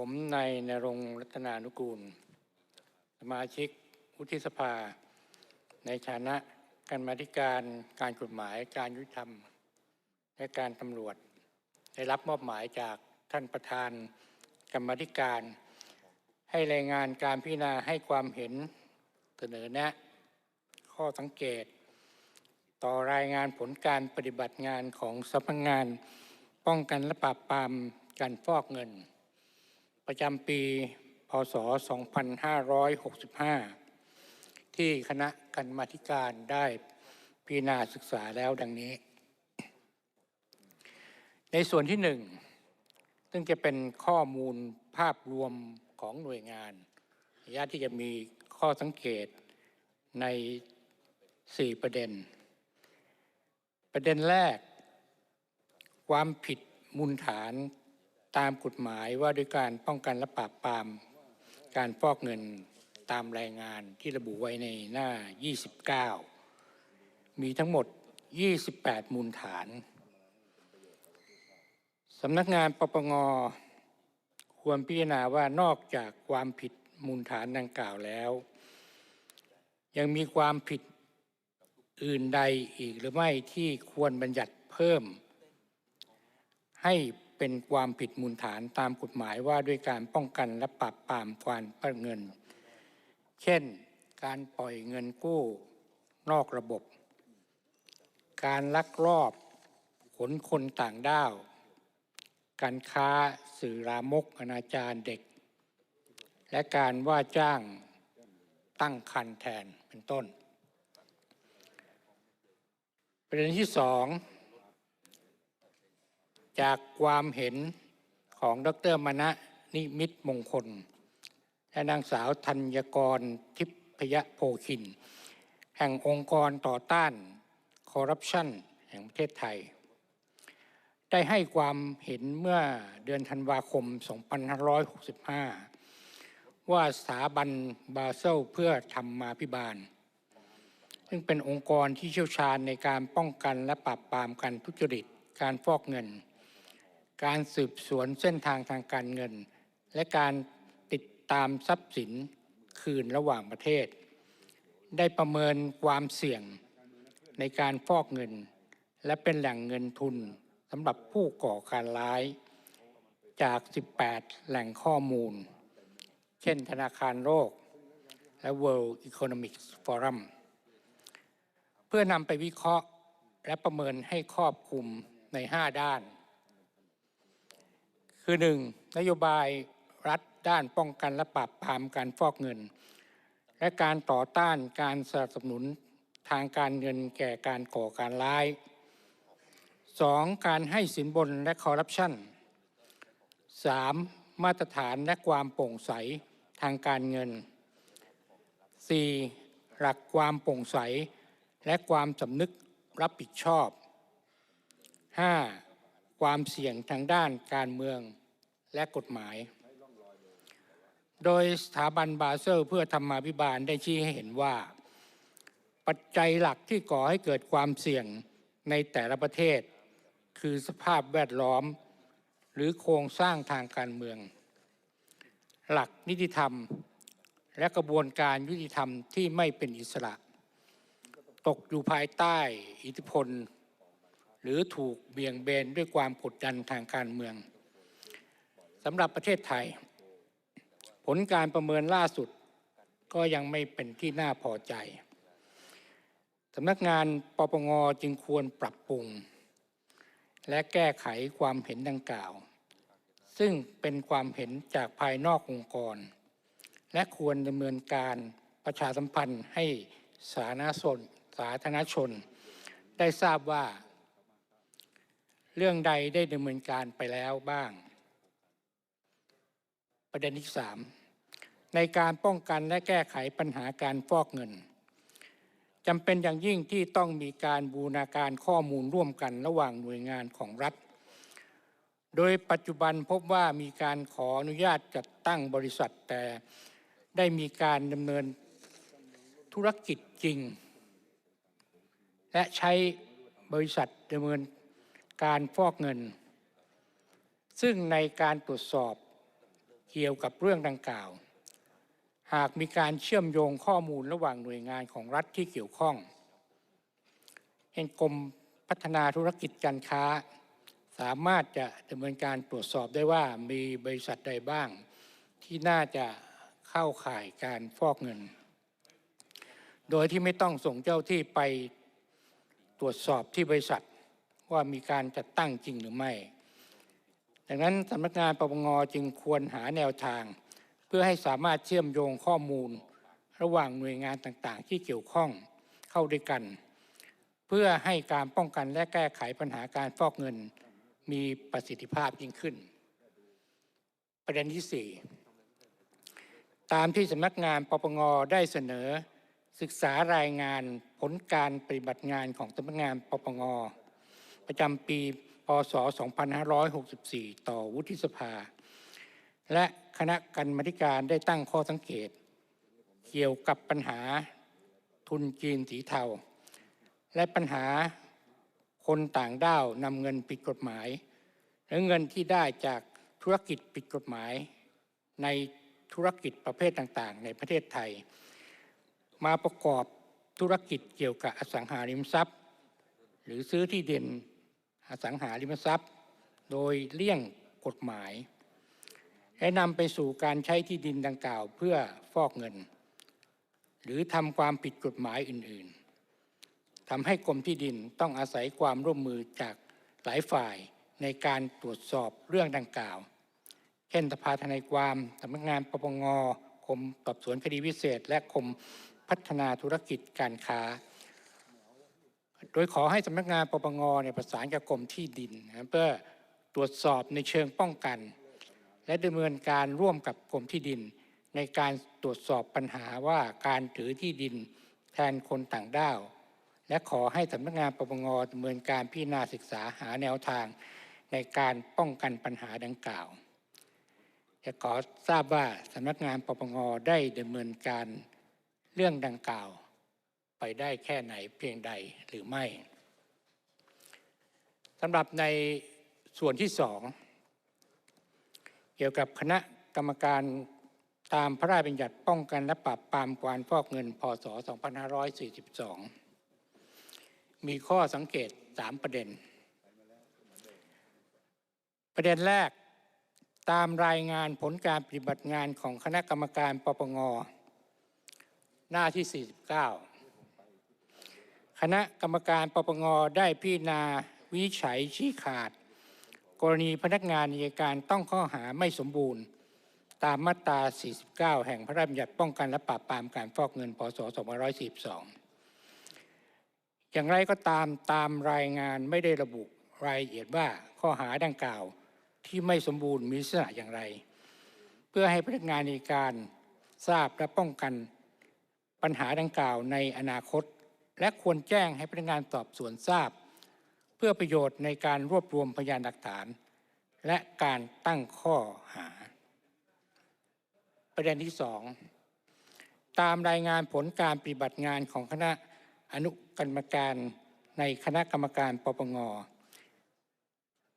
ผมนายนรงรัตนานุกูล สมาชิกวุฒิสภา ในฐานะการมาธิการการกฎหมายการยุติธรรม และการตำรวจ ได้รับมอบหมายจากท่านประธานกรรมาธิการ ให้รายงานการพิจารณาให้ความเห็นเสนอแนะ ข้อสังเกต ต่อรายงานผลการปฏิบัติงานของสำนักงาน ป้องกันและปราบปรามการฟอกเงิน ประจำปี พศ 2565 ที่คณะกรรมาธิการได้พิจารณาศึกษาแล้วดังนี้ ในส่วนที่หนึ่ง ซึ่งจะเป็นข้อมูลภาพรวมของหน่วยงานญาติที่จะมีข้อสังเกตใน 4 ประเด็น ประเด็นแรก ความผิดมูลฐาน ตามกฎหมายว่าด้วยการป้องกันและปราบปราม การฟอกเงินตามรายงานที่ระบุไว้ในหน้า 29 มีทั้งหมด 28 มูลฐานสำนักงานปปงควรพิจารณาว่านอกจากความผิดมูลฐานดังกล่าวแล้ว ยังมีความผิดอื่นใดอีกหรือไม่ที่ควรบัญญัติเพิ่ม ให้ เป็นความผิดมูลฐานตามกฎหมายว่าด้วยการป้องกันและปราบปรามการปล้นเงิน เช่น การปล่อยเงินกู้นอกระบบ การลักลอบขนคนต่างด้าว การค้าสื่อรามกอนาจารเด็ก และการว่าจ้างตั้งคันแทนเป็นต้น ประเด็นที่สอง จากความเห็นของดรมณะนิมิตมงคล และนางสาวธัญกรทิพยโพคิน แห่งองค์กรต่อต้านคอร์รัปชันแห่งประเทศไทย ได้ให้ความเห็นเมื่อเดือนธันวาคม 2565 ว่าสถาบันบาเซลเพื่อธรรมาภิบาล ซึ่งเป็นองค์กรที่เชี่ยวชาญในการป้องกันและปราบปรามการทุจริตการฟอกเงิน การสืบสวนเส้นทางทางการเงิน และการติดตามทรัพย์สินคืนระหว่างประเทศ ได้ประเมินความเสี่ยงในการฟอกเงิน และเป็นแหล่งเงินทุนสำหรับผู้ก่อการร้ายจาก 18 แหล่งข้อมูล เช่นธนาคารโลก และ World Economic Forum เพื่อนำไปวิเคราะห์และประเมินให้ครอบคลุมใน 5 ด้าน คือ 1. นโยบายรัฐด้านป้องกันและปราบปรามการฟอกเงิน และการต่อต้านการสนับสนุนทางการเงินแก่การก่อการร้าย 2. การให้สินบนและคอร์รัปชัน 3. มาตรฐานและความโปร่งใสทางการเงิน 4. หลักความโปร่งใส และความสำนึกรับผิดชอบ 5. ความเสี่ยงทางด้านการเมืองและกฎหมาย โดยสถาบันบาเซลเพื่อธรรมาภิบาลได้ชี้ให้เห็นว่า ปัจจัยหลักที่ก่อให้เกิดความเสี่ยงในแต่ละประเทศ คือสภาพแวดล้อม หรือโครงสร้างทางการเมือง หลักนิติธรรม และกระบวนการยุติธรรมที่ไม่เป็นอิสระ ตกอยู่ภายใต้อิทธิพล หรือถูกเบี่ยงเบนด้วยความกดดันทางการเมืองสำหรับประเทศไทย ผลการประเมินล่าสุดก็ยังไม่เป็นที่น่าพอใจสำนักงานปปงจึงควรปรับปรุง และแก้ไขความเห็นดังกล่าว ซึ่งเป็นความเห็นจากภายนอกองค์กร และควรดำเนินการประชาสัมพันธ์ให้สาธารณชนสาธารณชน ได้ทราบว่า เรื่องใดได้ดำเนินการไปแล้วบ้าง ประเด็นที่สามในการป้องกันและแก้ไขปัญหาการฟอกเงินจำเป็นอย่างยิ่งที่ต้องมีการบูรณาการข้อมูลร่วมกันระหว่างหน่วยงานของรัฐ โดยปัจจุบันพบว่ามีการขออนุญาตจัดตั้งบริษัทแต่ได้มีการดำเนินธุรกิจจริง และใช้บริษัทดำเนิน การฟอกเงิน ซึ่งในการตรวจสอบเกี่ยวกับเรื่องดังกล่าว หากมีการเชื่อมโยงข้อมูลระหว่างหน่วยงานของรัฐที่เกี่ยวข้องเช่นกรมพัฒนาธุรกิจการค้า สามารถจะดำเนินการตรวจสอบได้ว่ามีบริษัทใดบ้าง ที่น่าจะเข้าข่ายการฟอกเงิน โดยที่ไม่ต้องส่งเจ้าที่ไปตรวจสอบที่บริษัท ว่ามีการจัดตั้งจริงหรือไม่ ดังนั้นสำนักงานปปงจึงควรหาแนวทาง เพื่อให้สามารถเชื่อมโยงข้อมูล ระหว่างหน่วยงานต่างๆ ที่เกี่ยวข้องเข้าด้วยกัน เพื่อให้การป้องกันและแก้ไขปัญหาการฟอกเงิน มีประสิทธิภาพยิ่งขึ้น ประเด็นที่ 4 ตามที่สำนักงานปปงได้เสนอศึกษารายงานผลการปฏิบัติงานของสำนักงานปปง ประจำปีพศ 2564 ต่อวุฒิสภา และคณะกรรมการได้ตั้งข้อสังเกต เกี่ยวกับปัญหาทุนจีนสีเทา และปัญหาคนต่างด้าวนำเงินผิดกฎหมายหรือเงินที่ได้จากธุรกิจผิดกฎหมาย ในธุรกิจประเภทต่างๆ ในประเทศไทย มาประกอบธุรกิจเกี่ยวกับอสังหาริมทรัพย์ หรือซื้อที่ดิน อสังหาริมทรัพย์ โดยเลี่ยงกฎหมาย และนำไปสู่การใช้ที่ดินดังกล่าวเพื่อฟอกเงิน หรือทำความผิดกฎหมายอื่นๆทำให้กรมที่ดินต้องอาศัยความร่วมมือจากหลายฝ่ายในการตรวจสอบเรื่องดังกล่าว เช่นสภาทนายความสำนักงานปปงกรมสอบสวนคดีพิเศษ และกรมพัฒนาธุรกิจการค้า โดยขอให้สำนักงานปปงเนี่ยประสานกับกรมที่ดินนะเพื่อตรวจสอบในเชิงป้องกัน และดำเนินการร่วมกับกรมที่ดิน ในการตรวจสอบปัญหาว่าการถือที่ดินแทนคนต่างด้าว และขอให้สำนักงานปปงดำเนินการพิจารณาศึกษาหาแนวทางในการป้องกันปัญหาดังกล่าวจะขอทราบว่าสำนักงานปปงได้ดำเนินการเรื่องดังกล่าว ไปได้แค่ไหนเพียงใดหรือไม่สำหรับในส่วนที่สองเกี่ยวกับคณะกรรมการตามพระราชบัญญัติป้องกันและปราบปรามการฟอกเงินพศ 2542 มีข้อสังเกต 3 ประเด็น ประเด็นแรกตามรายงานผลการปฏิบัติงานของคณะกรรมการปปง หน้าที่ 49 คณะกรรมการปปงได้พิจารณาวิจัยชี้ขาด กรณีพนักงานอัยการต้องข้อหาไม่สมบูรณ์ ตามมาตรา 49 แห่งพระราชบัญญัติป้องกันและปราบปรามการฟอกเงินพศ2542 อย่างไรก็ตามตามรายงานไม่ได้ระบุรายละเอียดว่าข้อหาดังกล่าวที่ไม่สมบูรณ์มีลักษณะอย่างไร เพื่อให้พนักงานในการทราบและป้องกันปัญหาดังกล่าวในอนาคต และควรแจ้งให้พนักงานสอบสวนทราบ เพื่อประโยชน์ในการรวบรวมพยานหลักฐาน และการตั้งข้อหา ประเด็นที่สองตามรายงานผลการปฏิบัติงานของคณะอนุกรรมการในคณะกรรมการปปง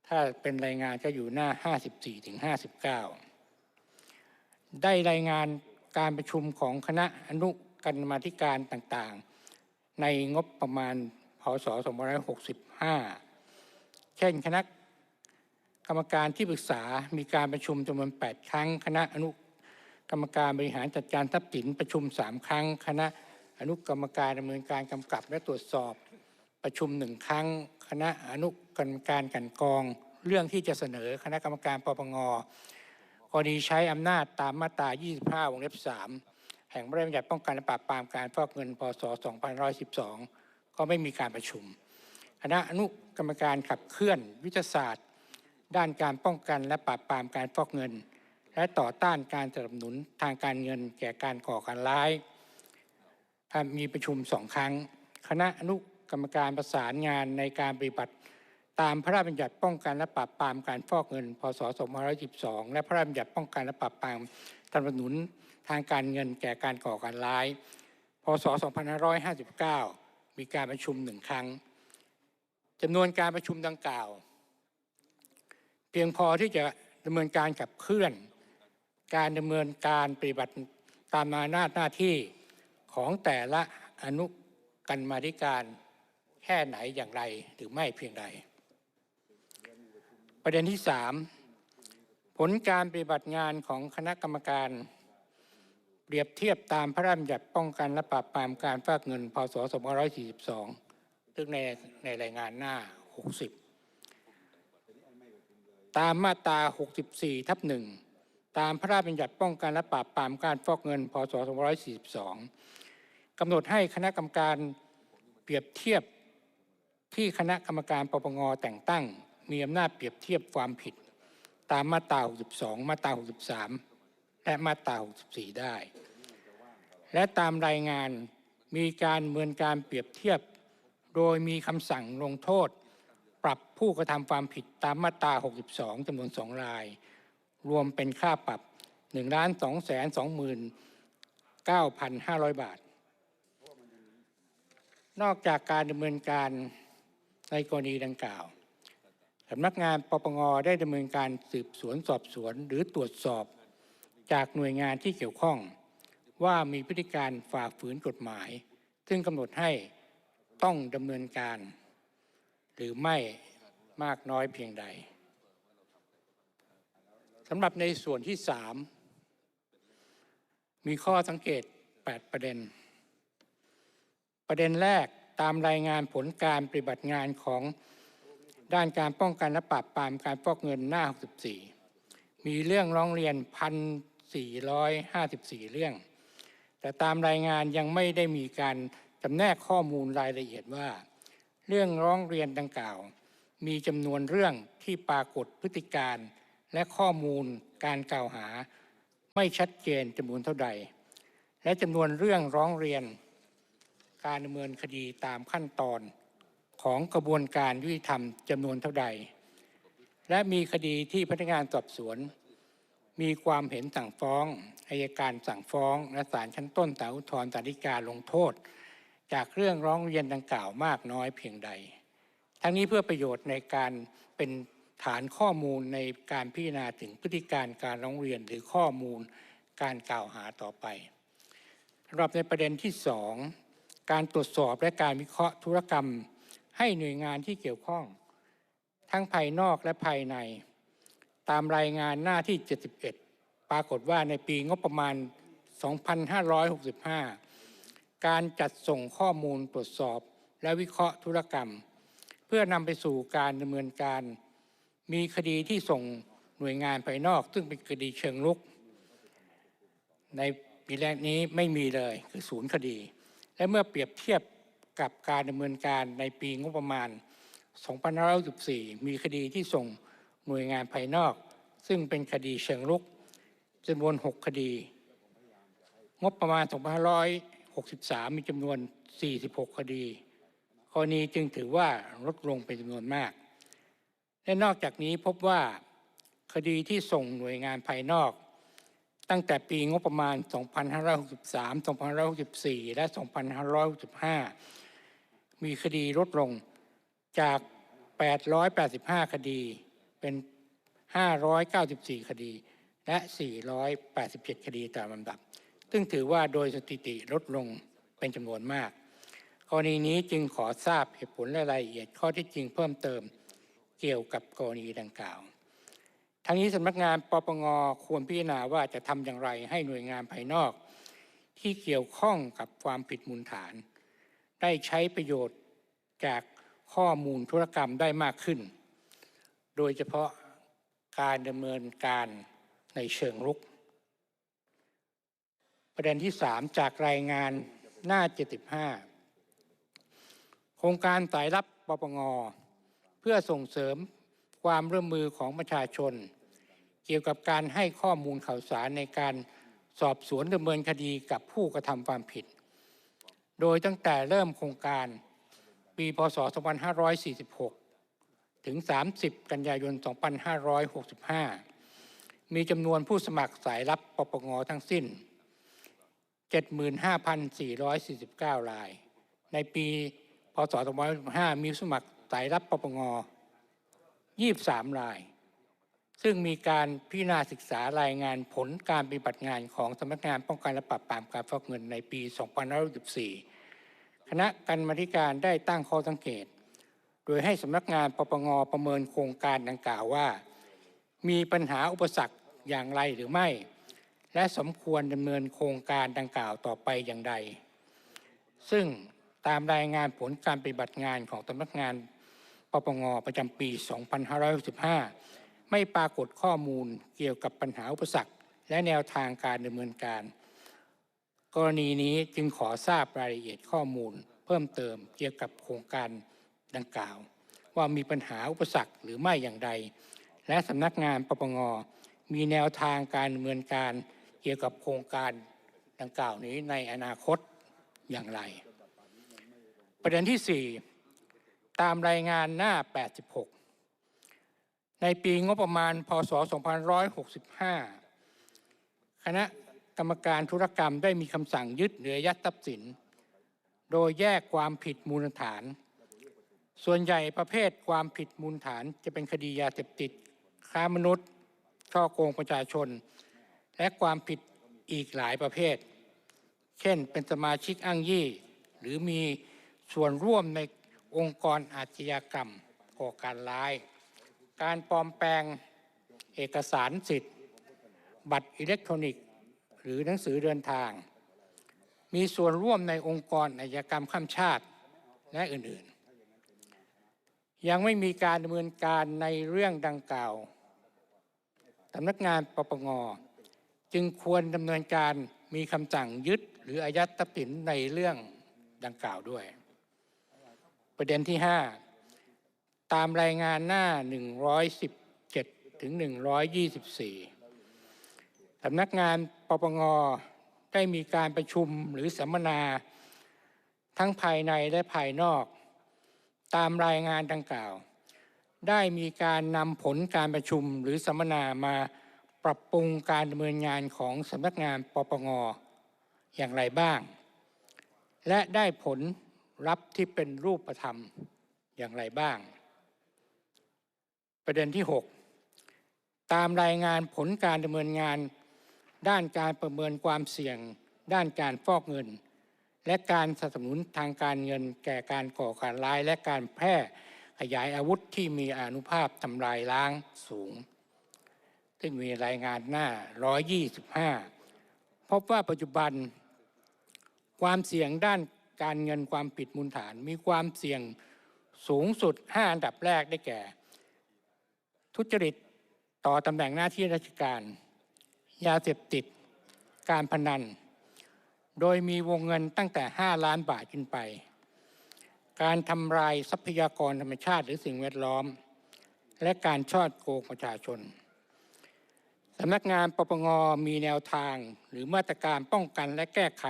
ถ้าเป็นรายงานจะอยู่หน้า 54ถึง59 ได้รายงานการประชุมของคณะอนุกรรมาธิการต่างๆ ในงบประมาณพศ2565 เช่นคณะกรรมการที่ปรึกษา มีการประชุมจำนวน 8 ครั้ง คณะอนุกรรมการบริหารจัดการทรัพย์สินประชุม 3 ครั้ง คณะอนุกรรมการดำเนินการกำกับและตรวจสอบประชุมหนึ่งครั้ง คณะอนุกรรมการกันกอง เรื่องที่จะเสนอคณะกรรมการปปงกรณีใช้อำนาจตามมาตรา 25 วงเล็บ 3 แห่งพระราชบัญญัติป้องกันและปราบปรามการฟอกเงินพศ 2512 ก็ไม่มีการประชุม คณะอนุกรรมการขับเคลื่อนวิทยาศาสตร์ ด้านการป้องกันและปราบปรามการฟอกเงิน และต่อต้านการสนับสนุนทางการเงินแก่การก่อการร้ายมีประชุมสองครั้ง คณะอนุกรรมการประสานงานในการปฏิบัติตามพระราชบัญญัติป้องกันและปราบปรามการฟอกเงิน พศ 2512 และพระราชบัญญัติป้องกันและปราบปรามการสนับสนุน ทางการเงินแก่การก่อการร้าย พศ 2559 มีการประชุมหนึ่งครั้งจำนวนการประชุมดังกล่าว เพียงพอที่จะดำเนินการขับเคลื่อน การดำเนินการปฏิบัติตามอำนาจหน้าที่ของแต่ละอนุกรรมาธิการแค่ไหนอย่างไรหรือไม่เพียงใด ประเด็นที่สามผลการปฏิบัติงานของคณะกรรมการ เปรียบเทียบตามพระราชบัญญัติป้องกันและปราบปรามการฟอกเงินพศ2542 ซึ่งในในรายงานหน้า 60 ตามมาตรา 64 ทับหนึ่งตามพระราชบัญญัติป้องกันและปราบปรามการฟอกเงินพศ2542 กำหนดให้คณะกรรมการเปรียบเทียบที่คณะกรรมการปปงแต่งตั้ง มีอำนาจเปรียบเทียบความผิด ตามมาตรา 62 มาตรา 63 และมาตรา64 ได้ และตามรายงานมีการเมือนการเปรียบเทียบ โดยมีคำสั่งลงโทษ ปรับผู้กระทำความผิดตามมาตรา 62จำนวน2ราย รวมเป็นค่าปรับ1 2 2 9,500 บาท นอกจากการดำเนินการในกรณีดังกล่าวสำนักงานปปงได้ดำเนินการสืบสวนสอบสวน หรือตรวจสอบ จากหน่วยงานที่เกี่ยวข้อง ว่ามีพฤติการฝ่าฝืนกฎหมาย ซึ่งกำหนดให้ต้องดำเนินการ หรือไม่มากน้อยเพียงใดสำหรับในส่วนที่สามมีข้อสังเกต 8 ประเด็น ประเด็นแรกตามรายงานผลการปฏิบัติงานของด้านการป้องกันและปราบปรามการฟอกเงินหน้า 64 มีเรื่องร้องเรียน 454 เรื่อง แต่ตามรายงานยังไม่ได้มีการจำแนกข้อมูลรายละเอียดว่า เรื่องร้องเรียนดังกล่าว มีจำนวนเรื่องที่ปรากฏพฤติการ และข้อมูลการกล่าวหา ไม่ชัดเจนจำนวนเท่าใด และจำนวนเรื่องร้องเรียน การดำเนินคดีตามขั้นตอนของกระบวนการยุติธรรมจำนวนเท่าใด และมีคดีที่พนักงานสอบสวน มีความเห็นสั่งฟ้องอายการสั่งฟ้อง และศาลชั้นต้นศาลอุทธรณ์ศาลฎีกาลงโทษ จากเรื่องร้องเรียนดังกล่าวมากน้อยเพียงใด ทั้งนี้เพื่อประโยชน์ในการเป็นฐานข้อมูลในการพิจารณาถึงพฤติการการร้องเรียนหรือข้อมูลการกล่าวหาต่อไปสำหรับในประเด็นที่สองการตรวจสอบและการวิเคราะห์ธุรกรรม ให้หน่วยงานที่เกี่ยวข้อง ทั้งภายนอกและภายใน ตามรายงานหน้าที่ 71 ปรากฏว่าในปีงบประมาณ 2565 การจัดส่งข้อมูลตรวจสอบและวิเคราะห์ธุรกรรม เพื่อนำไปสู่การดำเนินการ มีคดีที่ส่งหน่วยงานภายนอก ซึ่งเป็นคดีเชิงลุก ในปีแรกนี้ไม่มีเลยคือศูนย์คดี และเมื่อเปรียบเทียบกับการดำเนินการในปีงบประมาณ 2564มีคดีที่ส่ง หน่วยงานภายนอก ซึ่งเป็นคดีเชิงลุกจำนวน 6 คดี งบประมาณ 2563 มีจำนวน 46 คดีกรณีจึงถือว่าลดลงเป็นจำนวนมาก และนอกจากนี้พบว่าคดีที่ส่งหน่วยงานภายนอก ตั้งแต่ปีงบประมาณ 2563 2564 และ 2565 มีคดีลดลงจาก 885 คดี เป็น 594 คดี และ 487 คดีตามลำดับ ซึ่งถือว่าโดยสถิติลดลงเป็นจำนวนมาก กรณีนี้จึงขอทราบเหตุผลและรายละเอียดข้อที่จริงเพิ่มเติมเกี่ยวกับกรณีดังกล่าว ทั้งนี้สำนักงานปปงควรพิจารณาว่าจะทำอย่างไรให้หน่วยงานภายนอก ที่เกี่ยวข้องกับความผิดมูลฐาน ได้ใช้ประโยชน์จากข้อมูลธุรกรรมได้มากขึ้น โดยเฉพาะการดำเนินการในเชิงรุก ประเด็นที่ 3 จากรายงานหน้า 75 โครงการสายรับปปงเพื่อส่งเสริมความร่วมมือของประชาชน เกี่ยวกับการให้ข้อมูลข่าวสารในการสอบสวนดำเนินคดีกับผู้กระทำความผิด โดยตั้งแต่เริ่มโครงการปีพศ 2546 ถึง 30 กันยายน 2565 มีจำนวนผู้สมัครสายรับปปงทั้งสิ้น 75,449 ราย ในปีพศ2565 มีสมัครสายรับปปง 23 ราย ซึ่งมีการพิจารณาศึกษารายงานผลการปฏิบัติงานของสำนักงานป้องกันและปราบปรามการฟอกเงินในปี 2514คณะกรรมาธิการได้ตั้งข้อสังเกต ดยให้สำนักงานปปงประเมินโครงการดังกล่าวว่า มีปัญหาอุปสรรคอย่างไรหรือไม่ และสมควรดำเนินโครงการดังกล่าวต่อไปอย่างไรซึ่งตามรายงานผลการปฏิบัติงานของสำนักงานปปงประจำปี 2565 ไม่ปรากฏข้อมูลเกี่ยวกับปัญหาอุปสรรคและแนวทางการดำเนินการ กรณีนี้จึงขอทราบรายละเอียดข้อมูล เพิ่มเติมเกี่ยวกับโครงการ ดังกล่าว ว่ามีปัญหาอุปสรรคหรือไม่อย่างใด และสำนักงานปปงมีแนวทางการดำเนินการเกี่ยวกับโครงการดังกล่าวนี้ในอนาคตอย่างไร ประเด็นที่ 4 ตามรายงานหน้า 86 ในปีงบประมาณ พศ 2565 คณะกรรมการธุรกรรมได้มีคำสั่งยึดเหลือยัดทรัพย์สิน โดยแยกความผิดมูลฐาน ส่วนใหญ่ประเภทความผิดมูลฐานจะเป็นคดียาเสพติด ค้ามนุษย์ ช่อโกงประชาชน และความผิดอีกหลายประเภท เช่น เป็นสมาชิกอ้างยี่ หรือมีส่วนร่วมในองค์กรอาชญากรรมก่อการร้าย การปลอมแปลงเอกสารสิทธิ์ บัตรอิเล็กทรอนิกส์ หรือหนังสือเดินทาง มีส่วนร่วมในองค์กรอาชญากรรมข้ามชาติและอื่นๆ ยังไม่มีการดำเนินการในเรื่องดังกล่าวสำนักงานปปงจึงควรดำเนินการมีคำสั่งยึดหรืออายัดทรัพย์สินในเรื่องดังกล่าวด้วย ประเด็นที่ 5 ตามรายงานหน้า 117 ถึง 124สำนักงานปปงได้มีการประชุมหรือสัมมนา ทั้งภายในและภายนอก ตามรายงานดังกล่าว ได้มีการนำผลการประชุมหรือสัมมนามาปรับปรุงการดำเนินงานของสำนักงานปปงอย่างไรบ้าง และได้ผลลัพธ์ที่เป็นรูปธรรมอย่างไรบ้าง ประเด็นที่ 6 ตามรายงานผลการดำเนินงาน ด้านการประเมินความเสี่ยง ด้านการฟอกเงิน และการสนับสนุนทางการเงินแก่การก่อการร้าย และการแพร่ขยายอาวุธที่มีอนุภาพทำลายล้างสูง ซึ่งมีรายงานหน้า 125 พบว่าปัจจุบัน ความเสี่ยงด้านการเงินความผิดมูลฐาน มีความเสี่ยงสูงสุด 5 อันดับแรกได้แก่ ทุจริตต่อตำแหน่งหน้าที่ราชการ ยาเสพติด การพนัน โดยมีวงเงินตั้งแต่ 5 ล้านบาทขึ้นไป การทำลายทรัพยากรธรรมชาติหรือสิ่งแวดล้อม และการชอดโกงประชาชนสำนักงานปปงมีแนวทางหรือมาตรการป้องกันและแก้ไข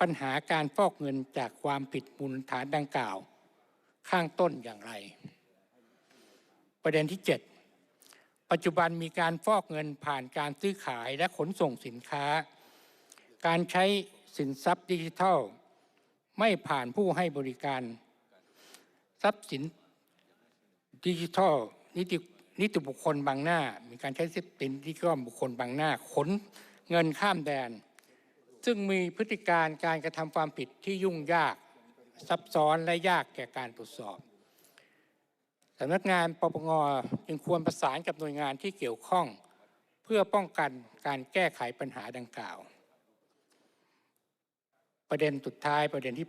ปัญหาการฟอกเงินจากความผิดมูลฐานดังกล่าว ข้างต้นอย่างไร ประเด็นที่ 7 ปัจจุบันมีการฟอกเงินผ่านการซื้อขายและขนส่งสินค้า การใช้ สินทรัพย์ดิจิทัล ไม่ผ่านผู้ให้บริการ ทรัพย์สินดิจิทัลนิตินิติบุคคลบางหน้า มีการใช้ทรัพย์สินดิจิทัลบุคคลบางหน้า ขนเงินข้ามแดน ซึ่งมีพฤติการการกระทำความผิดที่ยุ่งยากซับซ้อนและยากแก่การตรวจสอบสำนักงานปปงจึงควรประสานกับหน่วยงานที่เกี่ยวข้อง เพื่อป้องกันการแก้ไขปัญหาดังกล่าว ประเด็นสุดท้ายประเด็นที่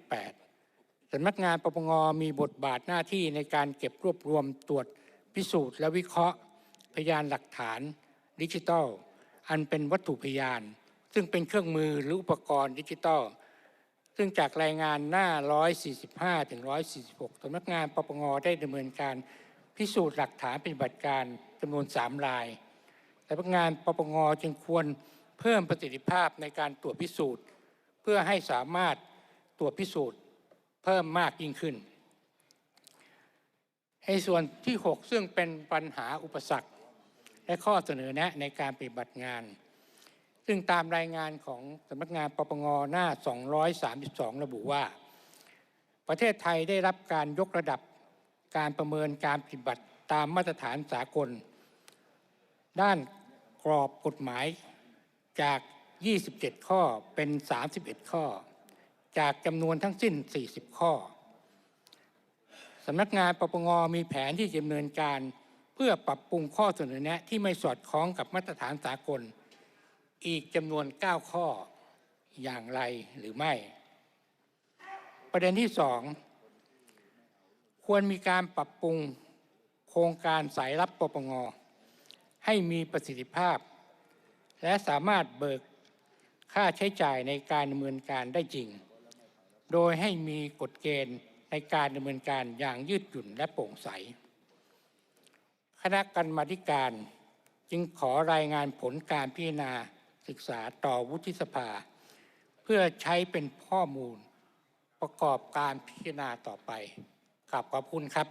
8สำนักงานปปงมีบทบาทหน้าที่ในการเก็บรวบรวมตรวจพิสูจน์และวิเคราะห์ พยานหลักฐานดิจิทัล อันเป็นวัตถุพยาน ซึ่งเป็นเครื่องมือหรืออุปกรณ์ดิจิทัล ซึ่งจากรายงานหน้า 145 ถึง 146สำนักงานปปงได้ดำเนินการพิสูจน์หลักฐานปฏิบัติการจำนวน 3 รายสำนักงานปปงจึงควรเพิ่มประสิทธิภาพในการตรวจพิสูจน์ พื่อให้สามารถตรวจพิสูจน์เพิ่มมากยิ่งขึ้นในส่วนที่ 6 ซึ่งเป็นปัญหาอุปสรรค และข้อเสนอแนะในการปฏิบัติงาน ซึ่งตามรายงานของสำนักงานปปงหน้า 232 ระบุว่า ประเทศไทยได้รับการยกระดับการประเมินการปฏิบัติตามมาตรฐานสากล ด้านกรอบกฎหมายจาก 27 ข้อเป็น 31 ข้อ จากจำนวนทั้งสิ้น 40 ข้อสำนักงานปปงมีแผนที่จะดำเนินการเพื่อปรับปรุงข้อเสนอแนะที่ไม่สอดคล้องกับมาตรฐานสากล อีกจำนวน 9 ข้ออย่างไรหรือไม่ ประเด็นที่สองควรมีการปรับปรุงโครงการสายรับปปงให้มีประสิทธิภาพ และสามารถเบิก ค่าใช้จ่ายในการดำเนินการได้จริง โดยให้มีกฎเกณฑ์ในการดำเนินการอย่างยืดหยุ่นและโปร่งใส คณะกรรมาธิการจึงขอรายงานผลการพิจารณาศึกษาต่อวุฒิสภา เพื่อใช้เป็นข้อมูลประกอบการพิจารณาต่อไปขอบขอบคุณครับ